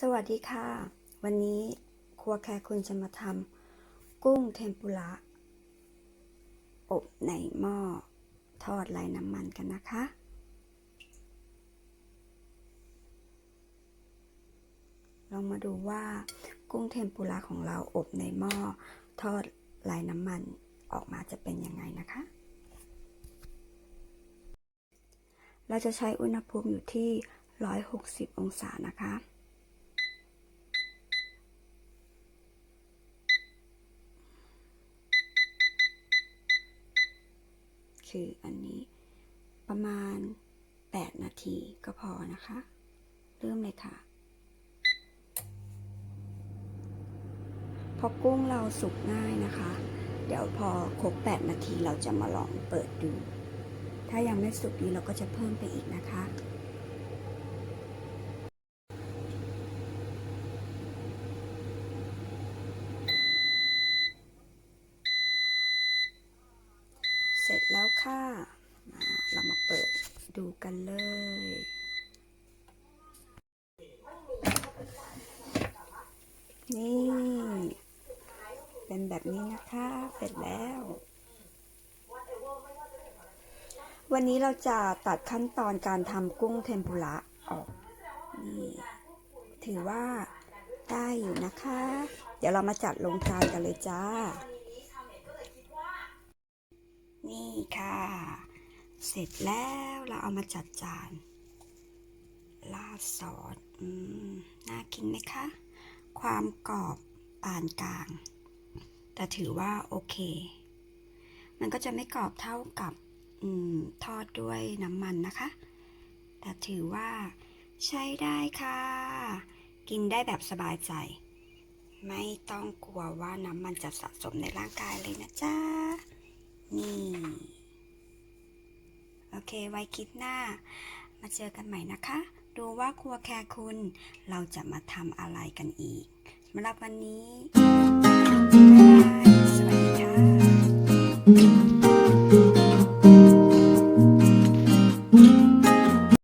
สวัสดีค่ะ วันนี้ครัวแคร์คุณจะมาทำกุ้งเทมปุระอบในหม้อทอดไร้น้ำมันกันนะคะ ลองมาดูว่ากุ้งเทมปุระของเราอบในหม้อทอดไร้น้ำมันออกมาจะเป็นยังไงนะคะ เราจะใช้อุณหภูมิอยู่ที่ 160 องศานะคะ คืออันนี้ ประมาณ 8 นาทีก็พอนะคะ เริ่มเลยค่ะ พอกุ้งเราสุกง่ายนะคะ เดี๋ยวพอครบ 8 นาทีเราจะมาลองเปิดดู ถ้ายังไม่สุกดีเราก็จะเพิ่มไปอีกนะคะ เสร็จ แล้วค่ะมาเรามาเปิดดูกันเลย นี่ เป็นแบบนี้นะคะ เสร็จแล้ว วันนี้เราจะตัดขั้นตอนการทำกุ้งเทมปุระออก นี่ ถือว่าได้อยู่นะคะ เดี๋ยวเรามาจัดลงจานกันเลยจ้า นี่ค่ะ เสร็จแล้วเราเอามาจัดจานลาดซอสอืมน่ากินไหมคะ ความกรอบปานกลาง แต่ถือว่าโอเค มันก็จะไม่กรอบเท่ากับอมทอดด้วยน้ำมันนะคะ แต่ถือว่าใช้ได้ค่ะ กินได้แบบสบายใจ ไม่ต้องกลัวว่าน้ำมันจะสะสมในร่างกายเลยนะจ๊ะ นี่ โอเค ไว้คิดหน้า มาเจอกันใหม่นะคะ ดูว่าครัวแคร์คุณ เราจะมาทำอะไรกันอีกสำหรับวันนี้ สวัสดีค่ะ